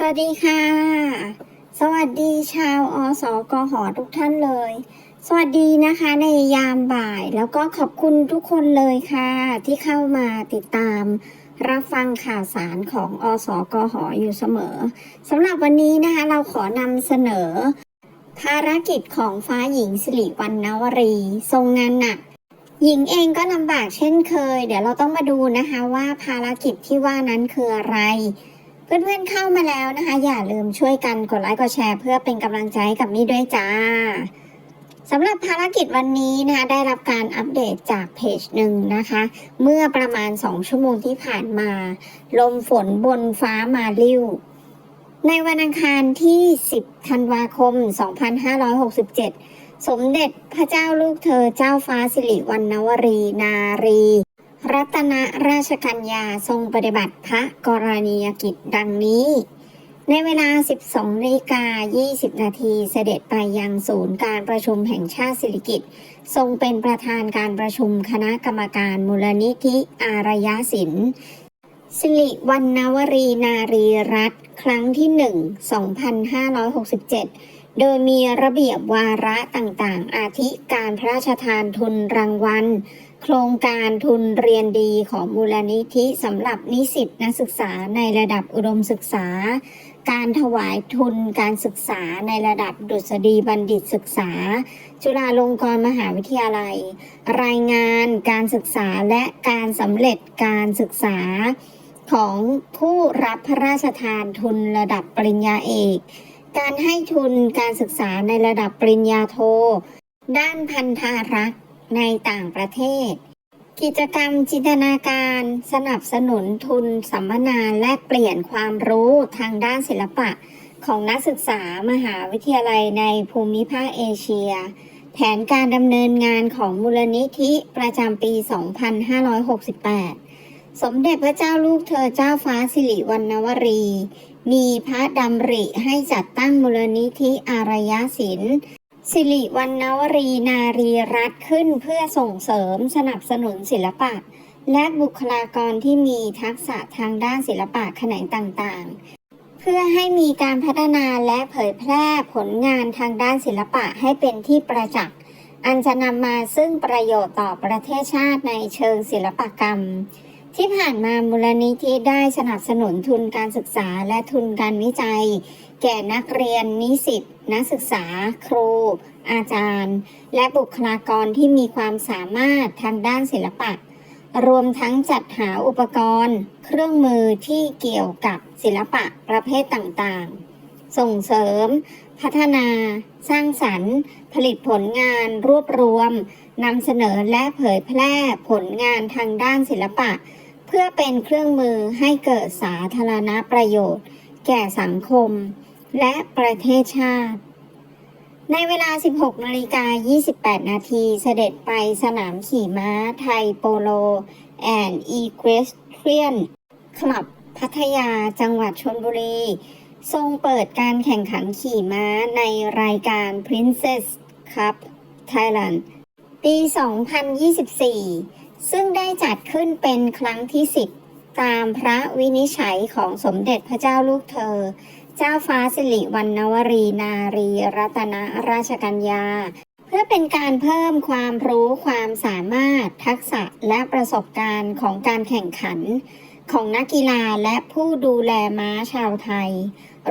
สวัสดีค่ะ สวัสดีชาวอสกหอทุกท่านเลย สวัสดีนะคะในยามบ่ายแล้วก็ขอบคุณทุกคนเลยค่ะ ที่เข้ามาติดตาม รับฟังข่าวสารของอสกหออยู่เสมอสำหรับวันนี้นะคะเราขอนำเสนอ ภารกิจของฟ้าหญิงสิริวัณณวรี ทรงงานหนักหญิงเองก็ลำบากเช่นเคย เดี๋ยวเราต้องมาดูนะคะว่าภารกิจที่ว่านั้นคืออะไร เพื่อนๆเข้ามาแล้วนะคะ อย่าลืมช่วยกันกดไลค์กดแชร์เพื่อเป็นกำลังใจให้กับมี่ด้วยจ้าสำหรับภารกิจวันนี้นะคะได้รับการอัปเดตจากเพจหนึ่งนะคะ เมื่อประมาณ 2 ชั่วโมงที่ผ่านมา ลมฝนบนฟ้ามาลิ่วในวันอังคารที่ 10 ธันวาคม 2567 สมเด็จพระเจ้าลูกเธอเจ้าฟ้าสิริวัณณวรีนารี รัตนราชกัญญาทรงปฏิบัติพระกรณียกิจดังนี้ ในเวลา 12นาฬิกา 20 นาทีเสด็จไปยังศูนย์การประชุมแห่งชาติสิริกิติ์ทรงเป็นประธานการประชุมคณะกรรมการมูลนิธิอารยศิลป์สิริวัณณวรีนารีรัตน์ครั้งที่ 1 2567โดยมีระเบียบวาระต่างๆ อาทิการพระราชทานทุนรางวัล โครงการทุนเรียนดีของมูลนิธิสำหรับนิสิตนักศึกษาในระดับอุดมศึกษา การถวายทุนการศึกษาในระดับดุษฎีบัณฑิตศึกษา จุฬาลงกรณ์มหาวิทยาลัย รายงานการศึกษาและการสำเร็จการศึกษา ของผู้รับพระราชทานทุนระดับปริญญาเอก การให้ทุนการศึกษาในระดับปริญญาโท ด้านพันธารักษ์ ในต่างประเทศ กิจกรรมจินตนาการสนับสนุนทุนสัมมนาแลกเปลี่ยนความรู้ทางด้านศิลปะของนักศึกษามหาวิทยาลัยในภูมิภาคเอเชีย แผนการดำเนินงานของมูลนิธิประจำปี 2568 สมเด็จพระเจ้าลูกเธอเจ้าฟ้าสิริวัณวรี มีพระดำริให้จัดตั้งมูลนิธิอารยศิลป์ สิริวัณณวรีนารีรัตขึ้นเพื่อส่งเสริมสนับสนุนศิลปะ และบุคลากรที่มีทักษะทางด้านศิลปะแขนงต่างๆ เพื่อให้มีการพัฒนาและเผยแพร่ผลงานทางด้านศิลปะให้เป็นที่ประจักษ์อันจะนำมาซึ่งประโยชน์ต่อประเทศชาติในเชิงศิลปกรรม ที่ผ่านมามูลนิธิได้สนับสนุนทุนการศึกษาและทุนการวิจัย แก่นักเรียนนิสิต นักศึกษา ครู อาจารย์ และบุคลากรที่มีความสามารถทางด้านศิลปะ รวมทั้งจัดหาอุปกรณ์ เครื่องมือที่เกี่ยวกับศิลปะประเภทต่างๆ ส่งเสริม พัฒนา สร้างสรรค์ ผลิตผลงานรวบรวมนำเสนอและเผยแพร่ผลงานทางด้านศิลปะ เพื่อเป็นเครื่องมือให้เกิดสาธารณประโยชน์ แก่สังคม และประเทศชาติ ในเวลา 16นาฬิกา28 นาทีเสด็จไปสนามขี่ม้าไทยโปโล แอนด์อีเควสเทียนคลับพัทยาจังหวัดชนบุรี ทรงเปิดการแข่งขันขี่ม้าในรายการ Princess Cup Thailand ปี 2024 ซึ่งได้จัดขึ้นเป็นครั้งที่ 10 ตามพระวินิจฉัยของสมเด็จพระเจ้าลูกเธอ เจ้าฟ้าสิริวัณณวรีนารีรัตนราชกัญญา เพื่อเป็นการเพิ่มความรู้ความสามารถทักษะและประสบการณ์ของการแข่งขัน ของนักกีฬาและผู้ดูแลม้าชาวไทย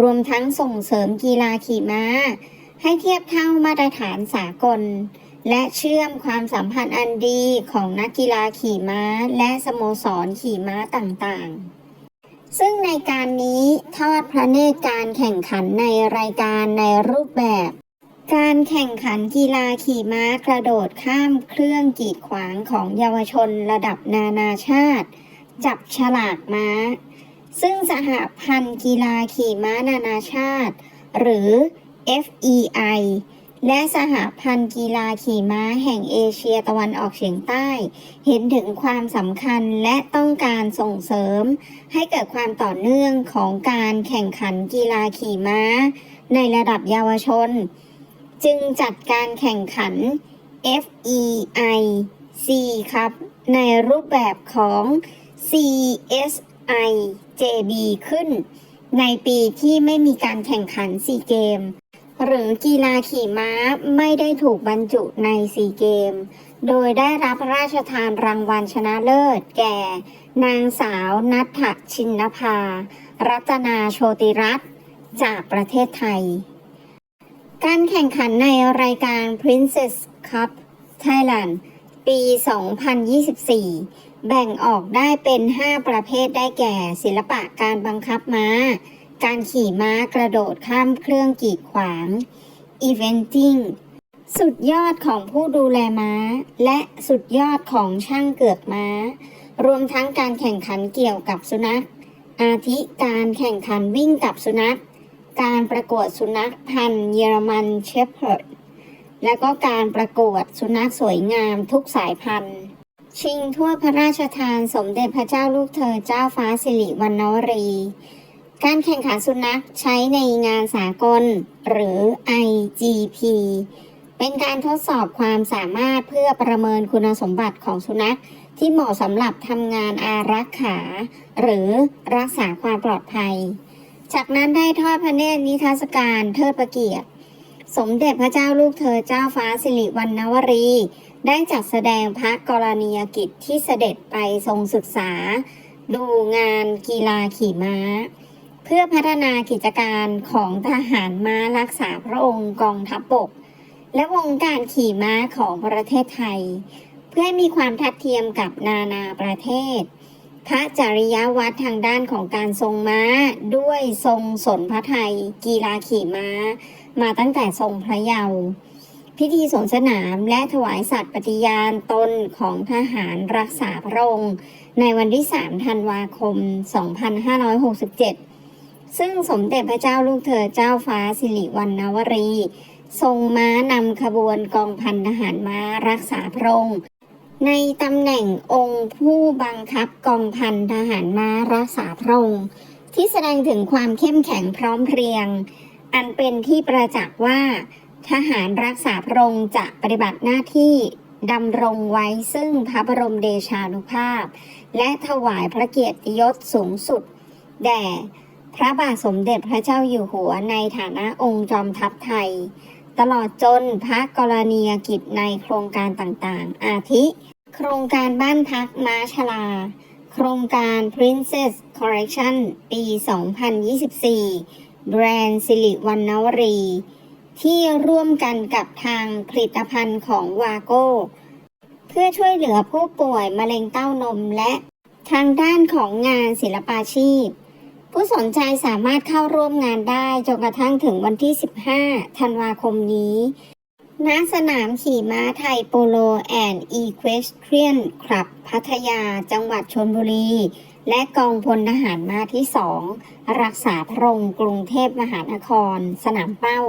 รวมทั้งส่งเสริมกีฬาขี่ม้า ให้เทียบเท่ามาตรฐานสากล และเชื่อมความสัมพันธ์อันดีของนักกีฬาขี่ม้า และสโมสรขี่ม้าต่างๆ ซึ่งในการนี้ทอดพระเนตรการแข่งขันในรายการในรูปแบบ การแข่งขันกีฬาขี่ม้ากระโดดข้ามเครื่องกีดขวางของเยาวชนระดับนานาชาติ จับฉลากม้า ซึ่งสหพันธ์กีฬาขี่ม้านานาชาติ หรือ FEI และสหพันธ์กีฬาขี่ม้าแห่งเอเชียตะวันออกเฉียงใต้ เห็นถึงความสำคัญและต้องการส่งเสริม ให้เกิดความต่อเนื่องของการแข่งขันกีฬาขี่ม้า ในระดับเยาวชน จึงจัดการแข่งขัน FEI C ครับ ในรูปแบบของ CSI JB ขึ้น ในปีที่ไม่มีการแข่งขันซีเกม หรือกีฬาขี่ม้าไม่ได้ถูกบรรจุในซีเกม โดยได้รับพระราชทานรางวัลชนะเลิศ แก่ นางสาวนัทชินภา รัตนาโชติรัตน์จากประเทศไทย การแข่งขันในรายการ Princess Cup Thailand ปี 2024 แบ่งออกได้เป็น 5 ประเภทได้แก่ ศิลปะการบังคับม้า การขี่ม้ากระโดดข้ามเครื่องกีดขวาง Eventing สุดยอดของผู้ดูแลม้า และสุดยอดของช่างเกือกม้า รวมทั้งการแข่งขันเกี่ยวกับสุนัข อาทิการแข่งขันวิ่งกับสุนัข การประกวดสุนัขพันธุ์เยอรมันเชฟเพิร์ดและก็การประกวดสุนัขสวยงามทุกสายพันธุ์ ชิงถ้วพระราชทานสมเด็จพระเจ้าลูกเธอเจ้าฟ้าสิริวัณวรี การแข่งขันสุนัขใช้ในงานสากล หรือ IGP เป็นการทดสอบความสามารถเพื่อประเมินคุณสมบัติของสุนัข ที่เหมาะสำหรับทำงานอารักขา หรือรักษาความปลอดภัย จากนั้นได้ทอดพระเนตรนิทรรศการเทิดพระเกียรติ สมเด็จพระเจ้าลูกเธอเจ้าฟ้าสิริวัณวรี ได้จัดแสดงพระกรณียกิจที่เสด็จไปทรงศึกษา ดูงานกีฬาขี่ม้า เพื่อพัฒนากิจการของทหารม้ารักษาพระองค์กองทัพบกและวงการขี่ม้าของประเทศไทย เพื่อให้มีความทัดเทียมกับนานาประเทศ พระจริยวัตรทางด้านของการทรงม้าด้วยทรงสนพระไทย กีฬาขี่ม้า มาตั้งแต่ทรงพระเยาว์พิธีสวนสนามและถวายสัตย์ปฏิญาณตนของทหารรักษาพระองค์ ในวันที่ 3 ธันวาคม 2567 ซึ่งสมเด็จพระเจ้าลูกเธอเจ้าฟ้าสิริวัณณวรี ทรงม้านำขบวนกองพันทหารม้ารักษาพระองค์ในตำแหน่งองค์ผู้บังคับกองพันทหารม้ารักษาพระองค์ที่แสดงถึงความเข้มแข็งพร้อมเพรียง อันเป็นที่ประจักษ์ว่า ทหารรักษาพระองค์จะปฏิบัติหน้าที่ดำรงไว้ซึ่งพระบรมเดชานุภาพ และถวายพระเกียรติยศสูงสุด แด่ พระบาทสมเด็จพระเจ้าอยู่หัวในฐานะองค์จอมทัพไทย ตลอดจนพระกรณียกิจในโครงการต่างๆ อาทิ โครงการบ้านพักม้าชลา โครงการ Princess Collection ปี 2024 แบรนด์สิริวัณวรี ที่ร่วมกันกับทางผลิตภัณฑ์ของวาโก้ เพื่อช่วยเหลือผู้ป่วยมะเร็งเต้านมและทางด้านของงานศิลปาชีพ ผู้สนใจสามารถเข้าร่วมงานได้จนกระทั่งถึงวันที่ 15 ธันวาคมนี้ณสนามขี่ม้าไทยโปโลแอนด์อีเควสเทรียนคลับพัทยาจังหวัดชลบุรี และกองพลทหารม้าที่2รักษาพระองค์กรุงเทพมหานคร สนามเป้า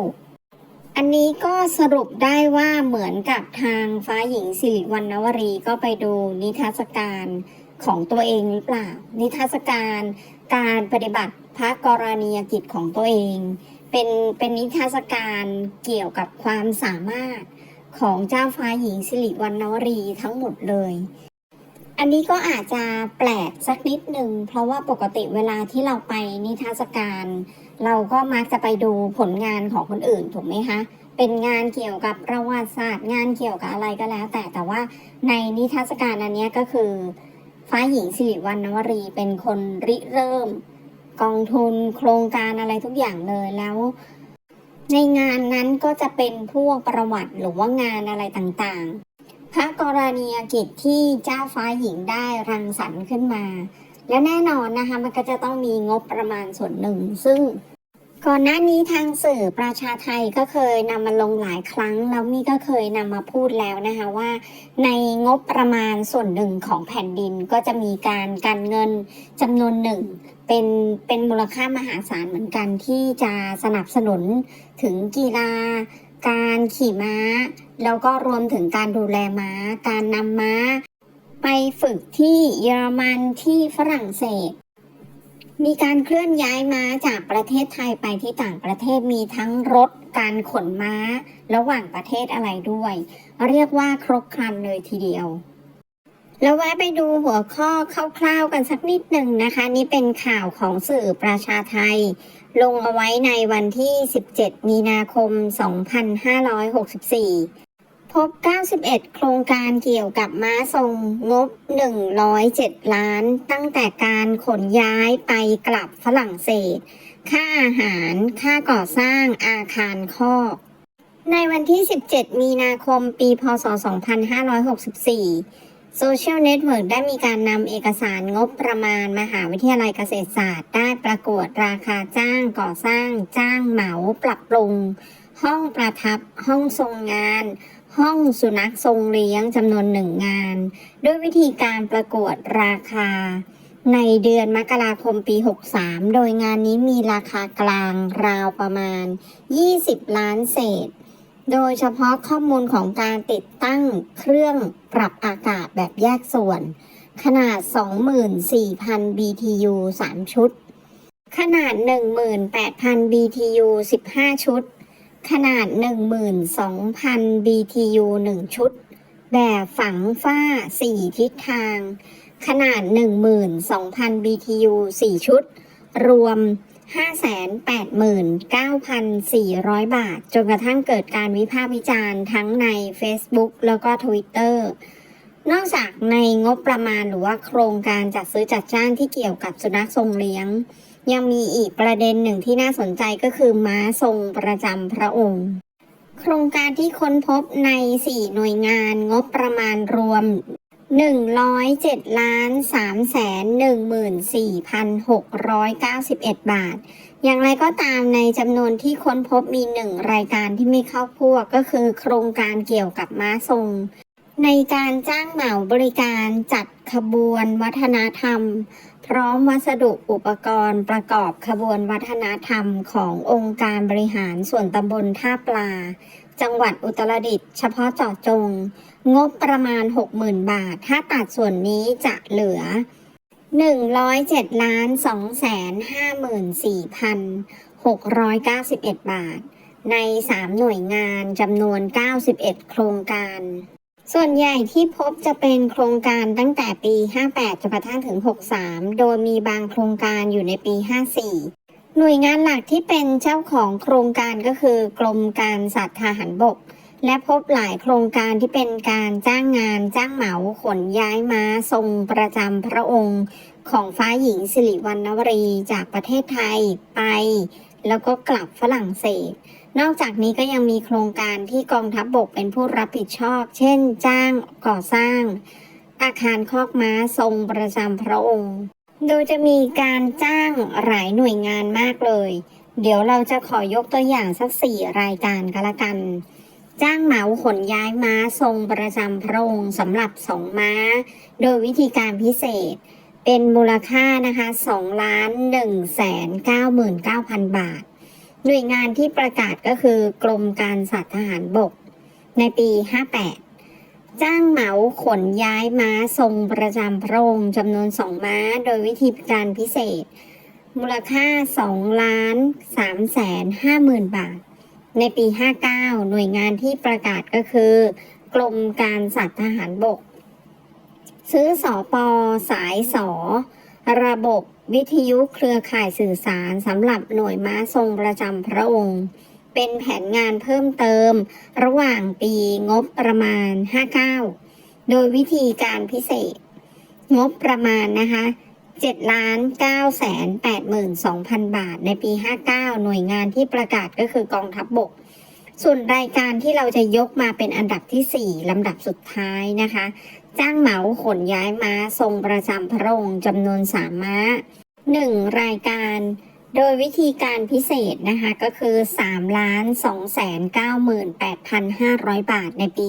อันนี้ก็สรุปได้ว่าเหมือนกับทางฟ้าหญิงสิริวัณวรีก็ไปดูนิทรรศการของตัวเองหรือเปล่า นิทรรศการ การปฏิบัติพระกรณียกิจของตัวเอง เป็นเป็นนิทรรศการเกี่ยวกับความสามารถของเจ้าฟ้าหญิงสิริวัณวรีทั้งหมดเลย อันนี้ก็อาจจะแปลกสักนิดหนึ่งเพราะว่าปกติเวลาที่เราไปนิทรรศการ เราก็มักจะไปดูผลงานของคนอื่นถูกไหมคะเป็นงานเกี่ยวกับประวัติศาสตร์ งานเกี่ยวกับอะไรก็แล้ว แต่แต่ว่าในนิทรรศการอันนี้ก็คือ ฟ้าหญิงสิริวัณณวรีเป็นคนริเริ่ม กองทุนโครงการอะไรทุกอย่างเลยแล้ว ในงานนั้นก็จะเป็นพวกประวัติหรือว่างานอะไรต่างๆ พระกรณียกิจที่เจ้าฟ้าหญิงได้รังสรรค์ขึ้นมา และแน่นอนนะคะมันก็จะต้องมีงบประมาณส่วนหนึ่งซึ่ง ก่อนหน้านี้ทางสื่อประชาไทยก็เคยนำมาลงหลายครั้ง แล้วมี่ก็เคยนำมาพูดแล้วนะคะว่า ในงบประมาณส่วนหนึ่งของแผ่นดินก็จะมีการกันเงินจำนวนหนึ่ง เป็นเป็นมูลค่ามหาศาลเหมือนกันที่จะสนับสนุนถึงกีฬา การขี่ม้า แล้วก็รวมถึงการดูแลม้า การนำม้า ไปฝึกที่เยอรมันที่ฝรั่งเศส มีการเคลื่อนย้ายม้าจากประเทศไทยไปที่ต่างประเทศมีทั้งรถการขนม้าระหว่างประเทศอะไรด้วย เรียกว่าครบครันเลยทีเดียว แล้วแวะไปดูหัวข้อคร่าวๆกันสักนิดหนึ่งนะคะ นี่เป็นข่าวของสื่อประชาไทย ลงเอาไว้ในวันที่ 17 มีนาคม 2564 พบ 91 โครงการเกี่ยวกับม้าทรงงบ 107 ล้าน ตั้งแต่การขนย้ายไปกลับฝรั่งเศส ค่าอาหาร ค่าก่อสร้างอาคารคอกในวันที่ 17 มีนาคม ปี พศ 2564โซเชียลเน็ตเวิร์กได้มีการนำเอกสารงบประมาณมหาวิทยาลัยเกษตรศาสตร์ ได้ประกวดราคาจ้างก่อสร้าง จ้างเหมา ปรับปรุง ห้องประทับ ห้องทรงงาน ห้องสุนัขทรงเลี้ยงจำนวนหนึ่งงาน ด้วยวิธีการประกวดราคา ในเดือนมกราคมปี 63 โดยงานนี้มีราคากลางราวประมาณ 20 ล้านเศษ โดยเฉพาะข้อมูลของการติดตั้งเครื่องปรับอากาศแบบแยกส่วน ขนาด 24,000 BTU 3 ชุด ขนาด 18,000 BTU 15 ชุด ขนาด 12,000 BTU 1 ชุด แบบฝังฝ้า 4 ทิศทาง ขนาด 12,000 BTU 4 ชุด รวม 589,400 บาท จนกระทั่งเกิดการวิพากษ์วิจารณ์ทั้งใน Facebook แล้วก็ Twitter นอกจากในงบประมาณหรือว่าโครงการจัดซื้อจัดจ้างที่เกี่ยวกับสุนัขทรงเลี้ยง ยังมีอีกประเด็นหนึ่งที่น่าสนใจก็คือม้าทรงประจำพระองค์ โครงการที่ค้นพบใน 4 หน่วยงานงบประมาณรวม 107ล้าน3แสน14,691 บาท อย่างไรก็ตามในจำนวนที่ค้นพบมีหนึ่งรายการที่ไม่เข้าพวกก็คือโครงการเกี่ยวกับม้าทรง ในการจ้างเหมาบริการจัด ขบวนวัฒนธรรม พร้อมวัสดุอุปกรณ์ประกอบขบวนวัฒนธรรมขององค์การบริหารส่วนตำบลท่าปลา จังหวัดอุตรดิตถ์เฉพาะเจาะจง งบประมาณ 60,000 บาท ถ้าตัดส่วนนี้จะเหลือ107ล้าน2แสน54,691 บาท ใน 3 หน่วยงานจำนวน 91 โครงการ ส่วนใหญ่ที่พบจะเป็นโครงการตั้งแต่ปี 58จนกระทั่งถึง 63 โดยมีบางโครงการอยู่ในปี 54 หน่วยงานหลักที่เป็นเจ้าของโครงการก็คือกรมการสัตว์ทหารบก และพบหลายโครงการที่เป็นการจ้างงานจ้างเหมาขนย้ายม้าทรงประจำพระองค์ ของฟ้าหญิงสิริวัณณวรีจากประเทศไทยไป แล้วก็กลับฝรั่งเศส นอกจากนี้ก็ยังมีโครงการที่กองทัพบบกเป็นผู้รับผิดชอบ เช่น จ้างก่อสร้าง อาคารคอกม้าทรงประจำพระองค์ โดยจะมีการจ้างหลายหน่วยงานมากเลย เดี๋ยวเราจะขอยกตัวอย่างสักสี่รายการก็แล้วกัน จ้างเหมาขนย้ายม้าทรงประจำพระองค์สำหรับสองม้า โดยวิธีการพิเศษ เป็นมูลค่านะคะ2ล้าน1แสน99,000บาท หน่วยงานที่ประกาศก็คือกรมการสัตว์ทหารบก ในปี 58 จ้างเหมาขนย้ายม้าทรงประจำพระองค์จำนวนสองม้าโดยวิธีการพิเศษ มูลค่า2ล้าน3แสน50,000บาท ในปี 59 หน่วยงานที่ประกาศก็คือกรมการสัตว์ทหารบก ซื้อสอปอสายสอระบบ วิทยุเครือข่ายสื่อสารสำหรับหน่วยม้าทรงประจำพระองค์ เป็นแผนงานเพิ่มเติม ระหว่างปีงบประมาณ 59 โดยวิธีการพิเศษ งบประมาณนะคะ7ล้าน9แสน82,000 บาท ในปี 59 หน่วยงานที่ประกาศก็คือกองทัพบบก ส่วนรายการที่เราจะยกมาเป็นอันดับที่ 4 ลำดับสุดท้ายนะคะ จ้างเหมาขนย้ายม้าทรงประจำพระองค์จำนวนสาม้า1รายการ โดยวิธีการพิเศษนะคะก็คือ3ล้าน2แสน98,500 บาทในปี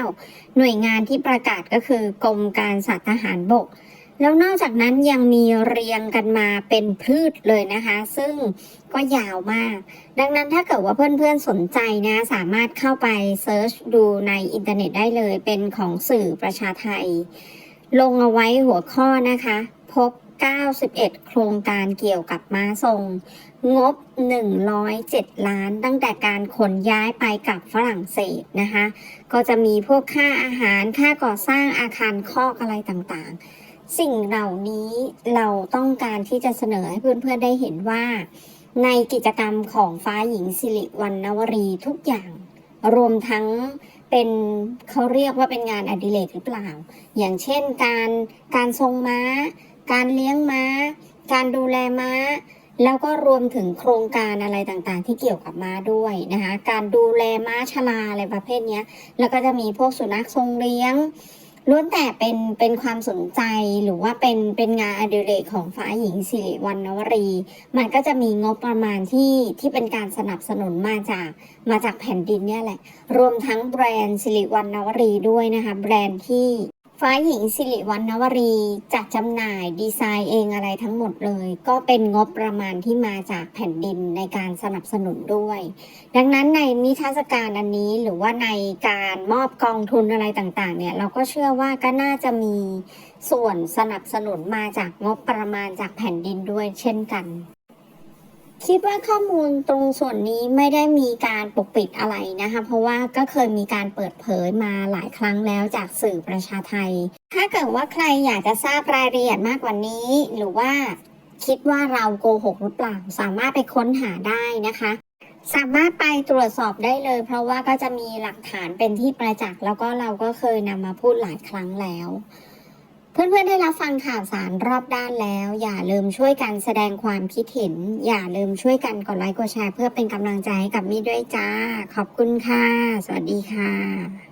59 หน่วยงานที่ประกาศก็คือกรมการสัตว์ทหารบก แล้วนอกจากนั้นยังมีเรียงกันมาเป็นพืชเลยนะคะ ซึ่งก็ยาวมาก ดังนั้นถ้าเกิดว่าเพื่อนๆสนใจนะสามารถเข้าไปเซิร์ชดูในอินเทอร์เน็ตได้เลย เป็นของสื่อประชาไทย ลงเอาไว้หัวข้อนะคะ พบ 91 โครงการเกี่ยวกับม้าทรง งบ 107 ล้าน ตั้งแต่การขนย้ายไปกับฝรั่งเศสนะคะ ก็จะมีพวกค่าอาหารค่าก่อสร้างอาคารคอกอะไรต่างๆ สิ่งเหล่านี้เราต้องการที่จะเสนอให้เพื่อนๆได้เห็นว่า ในกิจกรรมของฟ้าหญิงสิริวัณณวรีทุกอย่าง รวมทั้งเป็นเขาเรียกว่าเป็นงานอดิเรกหรือเปล่า อย่างเช่นการการทรงม้า การเลี้ยงม้า การดูแลม้า แล้วก็รวมถึงโครงการอะไรต่างๆ ที่เกี่ยวกับม้าด้วยนะคะ การดูแลม้าชราอะไรประเภทนี้แล้วก็จะมีพวกสุนัขทรงเลี้ยง ล้วนแต่เป็นเป็นความสนใจหรือว่าเป็นเป็นงานอดิเรกของฟ้าหญิงสิริวัณณวรี มันก็จะมีงบประมาณที่ที่เป็นการสนับสนุนมาจากมาจากแผ่นดินเนี่ยแหละ รวมทั้งแบรนด์สิริวัณณวรีด้วยนะคะ แบรนด์ที่ ฟ้าหญิงสิริวัณณวรีจัดจำหน่ายดีไซน์เองอะไรทั้งหมดเลย ก็เป็นงบประมาณที่มาจากแผ่นดินในการสนับสนุนด้วย ดังนั้นในนิทรรศการอันนี้หรือว่าในการมอบกองทุนอะไรต่างๆ เนี่ยเราก็เชื่อว่าก็น่าจะมีส่วนสนับสนุนมาจากงบประมาณจากแผ่นดินด้วยเช่นกัน คิดว่าข้อมูลตรงส่วนนี้ไม่ได้มีการปกปิดอะไรนะคะ เพราะว่าก็เคยมีการเปิดเผยมาหลายครั้งแล้วจากสื่อประชาไทย ถ้าเกิดว่าใครอยากจะทราบรายละเอียดมากกว่านี้ หรือว่าคิดว่าเราโกหกหรือเปล่า สามารถไปค้นหาได้นะคะ สามารถไปตรวจสอบได้เลย เพราะว่าก็จะมีหลักฐานเป็นที่ประจักษ์แล้วก็เราก็เคยนำมาพูดหลายครั้งแล้ว เพื่อนๆได้รับฟังข่าวสารรอบด้านแล้ว อย่าลืมช่วยกันแสดงความคิดเห็น อย่าลืมช่วยกันกดไลค์กดแชร์เพื่อเป็นกำลังใจให้กับมี่ด้วยจ้า ขอบคุณค่ะ สวัสดีค่ะ